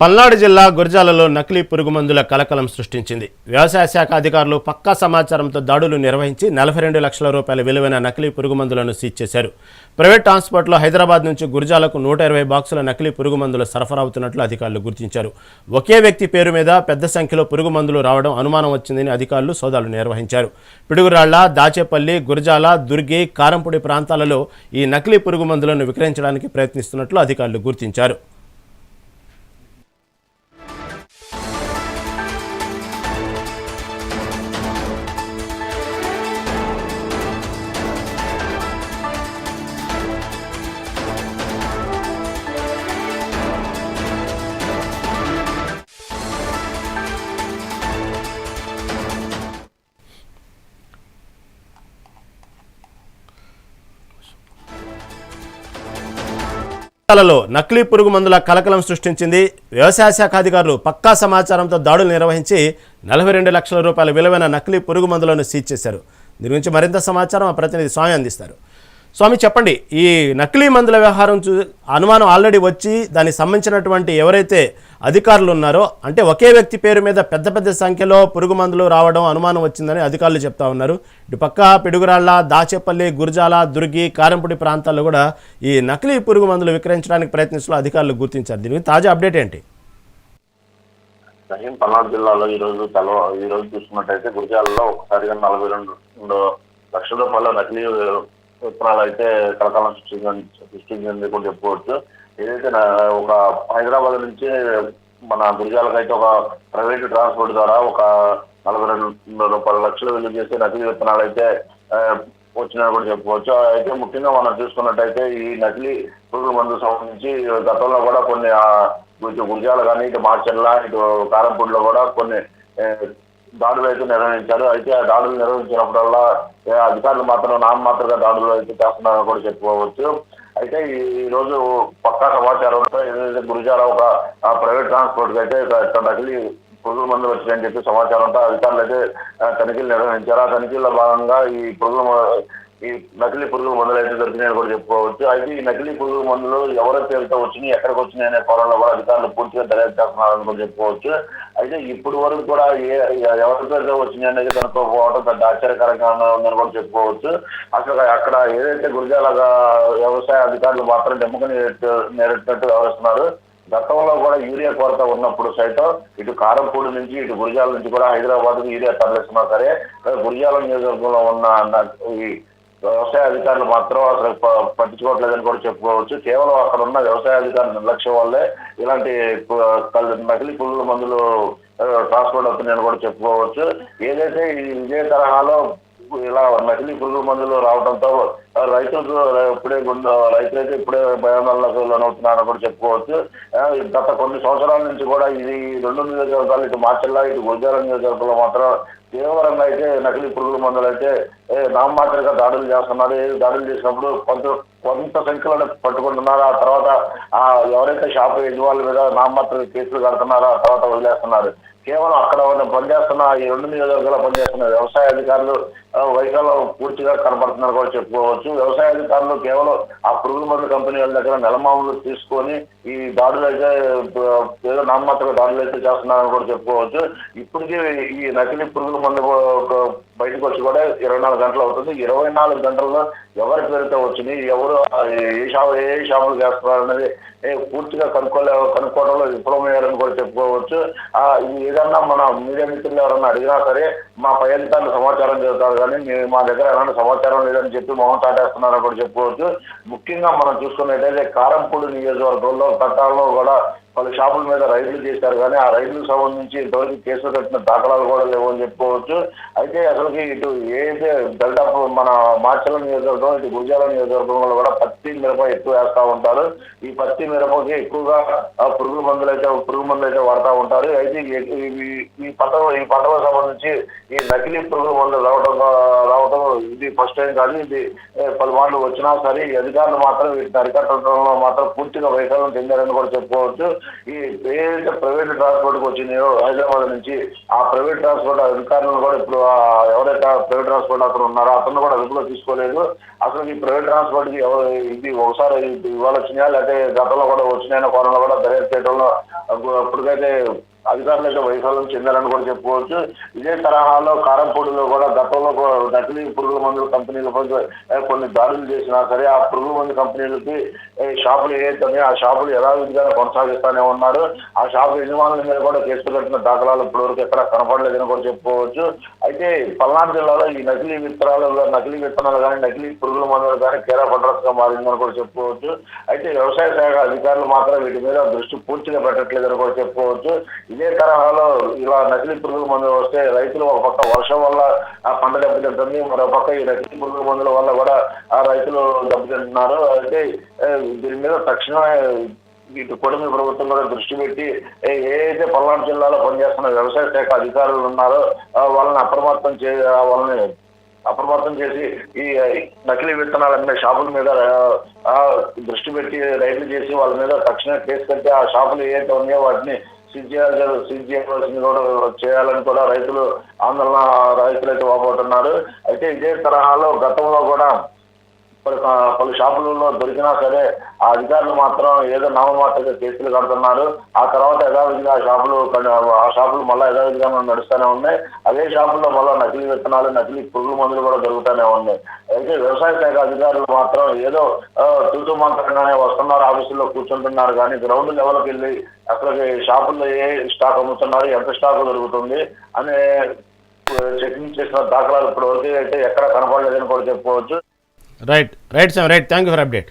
పల్నాడు జిల్లా గురజాలలో నకిలీ పురుగు మందుల కలకలం సృష్టించింది. వ్యవసాయ శాఖ అధికారులు పక్కా సమాచారంతో దాడులు నిర్వహించి నలభై రెండు లక్షల రూపాయల విలువైన నకిలీ పురుగు మందులను సీజ్ చేశారు. ప్రైవేట్ ట్రాన్స్పోర్ట్లో హైదరాబాద్ నుంచి గురజాలకు నూట ఇరవై బాక్సుల నకిలీ పురుగు మందులు సరఫరా అవుతున్నట్లు అధికారులు గుర్తించారు. ఒకే వ్యక్తి పేరు మీద పెద్ద సంఖ్యలో పురుగు మందులు రావడం అనుమానం వచ్చిందని అధికారులు సోదాలు నిర్వహించారు. పిడుగురాళ్ళ దాచేపల్లి గురజాల దుర్గి కారంపొడి ప్రాంతాలలో ఈ నకిలీ పురుగు మందులను విక్రయించడానికి ప్రయత్నిస్తున్నట్లు అధికారులు గుర్తించారు. జిల్లాలలో నకిలీ పురుగు మందుల కలకలం సృష్టించింది వ్యవసాయ శాఖ అధికారులు పక్కా సమాచారంతో దాడులు నిర్వహించి నలభై రెండు లక్షల రూపాయల విలువైన నకిలీ పురుగు మందులను సీజ్ చేశారు. దీని గురించి మరింత సమాచారం మా ప్రతినిధి స్వామి అందిస్తారు. స్వామి చెప్పండి. ఈ నకిలీ మందుల వ్యవహారం చూ అనుమానం ఆల్రెడీ వచ్చి దానికి సంబంధించినటువంటి ఎవరైతే అధికారులు ఉన్నారో అంటే ఒకే వ్యక్తి పేరు మీద పెద్ద పెద్ద సంఖ్యలో పురుగు మందులు రావడం అనుమానం వచ్చిందని అధికారులు చెప్తా ఉన్నారు. ఇటు పక్క పిడుగురాళ్ళ దాచేపల్లి గురజాల దుర్గి కారంపూడి ప్రాంతాల్లో కూడా ఈ నకిలీ పురుగు మందులు విక్రయించడానికి ప్రయత్నిస్తున్న అధికారులు గుర్తించారు. దీనికి తాజా అప్డేట్ ఏంటి? దక్షిణ పల్నాడు జిల్లాలో ఈ రోజు తెల ఈ రోజు చూసుకున్నట్టయితే గురజాలలో ఒకసారిగా నలభై రెండు లక్షల రూపాయల నకిలీ విత్తనాలు అయితే కలకాలం సృష్టించని సృష్టించింది కూడా చెప్పుకోవచ్చు ఏదైతే నా- ఒక హైదరాబాద్ నుంచి మన గురిజాలకైతే అయితే ఒక ప్రైవేట్ ట్రాన్స్పోర్ట్ ద్వారా ఒక నలభై రెండు రూపాయల లక్షలు విలువ చేసే నకిలీ విత్తనాలు అయితే వచ్చినా కూడా చెప్పుకోవచ్చు అయితే ముఖ్యంగా మనం చూసుకున్నట్టయితే ఈ నకిలీ పురుగుల మందు సంబంధించి గతంలో కూడా కొన్ని ఆ, గురిజాలు కానీ ఇటు మార్చర్ల ఇటు కారంపూడిలో కూడా కొన్ని దాడులు అయితే నిర్వహించారు. అయితే ఆ దాడులు నిర్వహించినప్పుడల్లా అధికారులు మాత్రం నామమాత్రగా దాడులు అయితే చేస్తున్నారని కూడా చెప్పుకోవచ్చు. అయితే ఈ రోజు పక్కా సమాచారంతో ఏదైతే గురుజార ఒక ప్రైవేట్ ట్రాన్స్పోర్ట్ అయితే ఒక నకిలీ పురుగుల మందులు వచ్చాయని చెప్పి సమాచారంతో అధికారులు అయితే తనిఖీలు నిర్వహించారు. ఆ తనిఖీల్లో భాగంగా ఈ పురుగుల మ- ఈ నకిలీ పురుగుల మందులు అయితే దొరికినాయని కూడా చెప్పుకోవచ్చు. అయితే ఈ నకిలీ పురుగుల మందులు ఎవరి పేరుతో వచ్చినాయి ఎక్కడికి వచ్చినాయి అనే కోణంలో కూడా అధికారులు పూర్తిగా దర్యాప్తు చేస్తున్నారని కూడా చెప్పుకోవచ్చు. అయితే ఇప్పుడు వరకు కూడా ఏ ఎవరి పేరుతో వచ్చినాయి అనేది కనుక్కోకపోవడం పెద్ద ఆశ్చర్యకరంగా ఉందని కూడా చెప్పుకోవచ్చు. అసలు అక్కడ ఏదైతే గురిజాల వ్యవసాయ అధికారులు మాత్రం దెమ్మకని నేరెట్టినట్టు వ్యవహరిస్తున్నారు గతంలో కూడా యూరియా కొరత ఉన్నప్పుడు సైతం ఇటు కారంపూడి నుంచి ఇటు గురిజాల నుంచి కూడా హైదరాబాద్ యూరియా తరలిస్తున్నా సరే గురిజాల నియోజకవర్గంలో ఉన్న ఈ వ్యవసాయ అధికారులు మాత్రం అసలు ప- పట్టించుకోవట్లేదని కూడా చెప్పుకోవచ్చు. కేవలం అక్కడ ఉన్న వ్యవసాయ అధికారుల నిర్లక్ష్యం వల్లే ఇలాంటి నకిలీ పురుగుల మందులు ట్రాన్స్పోర్ట్ అవుతున్నాయని కూడా చెప్పుకోవచ్చు. ఏదైతే ఈ ఇదే తరహాలో ఇలా నకిలీ పురుగు మందులు రావడంతో రైతులకు ఇప్పుడే గుండె రైతులైతే ఇప్పుడే భయాందోళనకు లోనవుతున్నారని కూడా చెప్పుకోవచ్చు. గత కొన్ని సంవత్సరాల నుంచి కూడా ఇది రెండు నియోజకవర్గాలు ఇటు మార్చల్లా ఇటు గుజరాత్ నియోజకవర్గంలో మాత్రం తీవ్రంగా అయితే నకిలీ పురుగుల మందులు అయితే ఏ, దాడులు చేస్తున్నారు. దాడులు చేసినప్పుడు కొంత కొంత సంఖ్యలో పట్టుకుంటున్నారు. ఆ తర్వాత ఆ ఎవరైతే షాప్ యజమానుల మీద నామమాత్ర కేసులు కడుతున్నారో ఆ తర్వాత వదిలేస్తున్నారు. కేవలం అక్కడ ఉన్న పనిచేస్తున్న ఈ రెండు నియోజకవర్గాల్లో పనిచేస్తున్న వ్యవసాయ అధికారులు వైశాల్లో పూర్తిగా కనబడుతున్నారు కూడా చెప్పుకోవచ్చు. వ్యవసాయ అధికారులు కేవలం ఆ పురుగుల మందు కంపెనీల దగ్గర నెలమాములు తీసుకొని ఈ దాడులు అయితే ఏదో నామమాత్రగా దాడులు అయితే చేస్తున్నారని కూడా చెప్పుకోవచ్చు. ఇప్పటికీ ఈ నకిలీ పురుగుల మందు బయటకు వచ్చి కూడా ఇరవై నాలుగు గంటలు అవుతుంది. ఇరవై నాలుగు గంటల్లో ఎవరి పేరుతో వచ్చినాయి ఎవరు ఏ షాపు ఏ షాపులు చేస్తున్నారు అనేది ఏ, పూర్తిగా కనుక్కోలే కనుక్కోవడంలో విఫలమయ్యారని కూడా చెప్పుకోవచ్చు. ఆ, ఏదన్నా మన మీడియా మిత్రులు ఎవరన్నా అడిగినా సరే మా పై అధికారులు సమాచారం చెబుతారు కానీ మా దగ్గర ఎలాంటి సమాచారం లేదని చెప్పి మొహం చాటేస్తున్నారని కూడా చెప్పుకోవచ్చు. ముఖ్యంగా మనం చూసుకున్నట్టయితే కారంపూడి నియోజకవర్గంలో పట్టాల్లో కూడా పలు షాపుల మీద రైడ్లు చేశారు కానీ ఆ రైడ్లకు సంబంధించి ఇంతవరకు కేసులు కట్టిన దాఖలాలు కూడా లేవు అని చెప్పుకోవచ్చు. అయితే అసలుకి ఇటు ఏదైతే డెల్టా మన మార్చల నియోజకవర్గం ఇటు గురిజాల నియోజకవర్గంలో కూడా పత్తి మిరప ఎక్కువ వేస్తూ ఉంటారు. ఈ పత్తి మిరపకి ఎక్కువగా ఆ, పురుగు మందులు అయితే పురుగు మందులు అయితే వాడుతూ ఉంటారు. అయితే ఈ- ఈ పంట ఈ పంటకు సంబంధించి ఈ నకిలీ పురుగు మందులు రావడం రావడం ఇది ఫస్ట్ టైం కాదు. ఇది పలుమార్లు వచ్చినా సరే అధికారులు మాత్రం వీటిని అరికట్టడంలో మాత్రం పూర్తిగా వైఫల్యం చెందారని కూడా చెప్పుకోవచ్చు. ఈ ఏదైతే ప్రైవేట్ ట్రాన్స్పోర్ట్ వచ్చినాయో హైదరాబాద్ నుంచి ఆ ప్రైవేట్ ట్రాన్స్పోర్ట్ అధికారులను కూడా ఇప్పుడు ఎవరైతే ప్రైవేట్ ట్రాన్స్పోర్ట్ అతను ఉన్నారో అతను కూడా అదుపులో తీసుకోలేదు. అసలు ఈ ప్రైవేట్ ట్రాన్స్పోర్ట్కి ఎవరు ఇది ఒకసారి ఇవాళ వచ్చినాయా లేకపోతే గతంలో కూడా వచ్చినాయన్న కోణంలో కూడా దర్యాప్తు చేయడంలో అప్పుడు- అప్పటికైతే అధికారులు అయితే వైఫల్యం చెందారని కూడా చెప్పుకోవచ్చు. ఇదే తరహాలో కారంపొడిలో కూడా గతంలో కూడా నకిలీ పురుగుల మందుల కంపెనీలపై కొన్ని దాడులు చేసినా సరే ఆ పురుగుల మందు కంపెనీలకి షాపులు ఏదైతే ఆ షాపులు యథావిధిగానే కొనసాగిస్తానే ఉన్నారు. ఆ షాపు యజమానుల మీద కూడా కేసులు కట్టిన దాఖలాలు ఇప్పటివరకు ఎక్కడ కనపడలేదని కూడా చెప్పుకోవచ్చు. అయితే పల్నాడు జిల్లాలో ఈ నకిలీ విత్తనాలు నకిలీ విత్తనాలు కానీ నకిలీ పురుగుల మందులు కానీ కేరా ఫండ్రస్ మారిందని కూడా చెప్పుకోవచ్చు. అయితే వ్యవసాయ శాఖ అధికారులు మాత్రం వీటి మీద దృష్టి పూర్తిగా పెట్టట్లేదని కూడా చెప్పుకోవచ్చు. ఇదే తరహాలో ఇలా నకిలీ పురుగుల మందులు వస్తే రైతులు ఒక పక్క వర్షం వల్ల ఆ పంట దెబ్బతింటుంది మరో పక్క ఈ నకిలీ పురుగుల మందుల వల్ల కూడా ఆ రైతులు దెబ్బతింటున్నారు. అయితే దీని మీద తక్షణమే ఇటు కూటమి ప్రభుత్వం కూడా దృష్టి పెట్టి ఏ- అయితే పల్నాడు జిల్లాలో పనిచేస్తున్న వ్యవసాయ శాఖ అధికారులు ఉన్నారో వాళ్ళని అప్రమత్తం చే ఆ, వాళ్ళని అప్రమత్తం చేసి ఈ నకిలీ విత్తనాలు అమ్మే షాపుల మీద దృష్టి పెట్టి రైతులు చేసి వాళ్ళ మీద తక్షణమే కేసు కట్టి ఆ షాపులు ఏవైతే ఉన్నాయో వాటిని సీజ్ చేయాలి చేయవలసింది కూడా చేయాలని కూడా రైతులు ఆందోళన రైతులు అయితే వాపోతున్నారు. అయితే ఇదే తరహాలో గతంలో కూడా పలు పలు షాపులలో దొరికినా సరే ఆ అధికారులు మాత్రం ఏదో నామమాత్రంగా కేసులు కడుతున్నారు. ఆ తర్వాత యథావిధిగా ఆ షాపులు ఆ షాపులు మళ్ళీ యథావిధిగా నడుస్తూనే ఉన్నాయి. అదే షాపుల్లో మళ్ళీ నకిలీ విత్తనాలు నకిలీ పురుగు మందులు కూడా దొరుకుతూనే ఉన్నాయి. అయితే వ్యవసాయ శాఖ అధికారులు మాత్రం ఏదో ఆ, మంత్రంగానే వస్తున్నారు ఆఫీసుల్లో కూర్చుంటున్నారు కానీ గ్రౌండ్ లెవెల్కి వెళ్ళి అక్కడికి షాపుల్లో ఏ స్టాక్ అమ్ముతున్నారు ఎంత స్టాక్ దొరుకుతుంది అనే చెకింగ్ చేసిన దాఖలాలు ఇప్పుడు వరకు అయితే ఎక్కడ కనపడలేదని కూడా చెప్పుకోవచ్చు. Right, right, sir. Right. Thank you for update.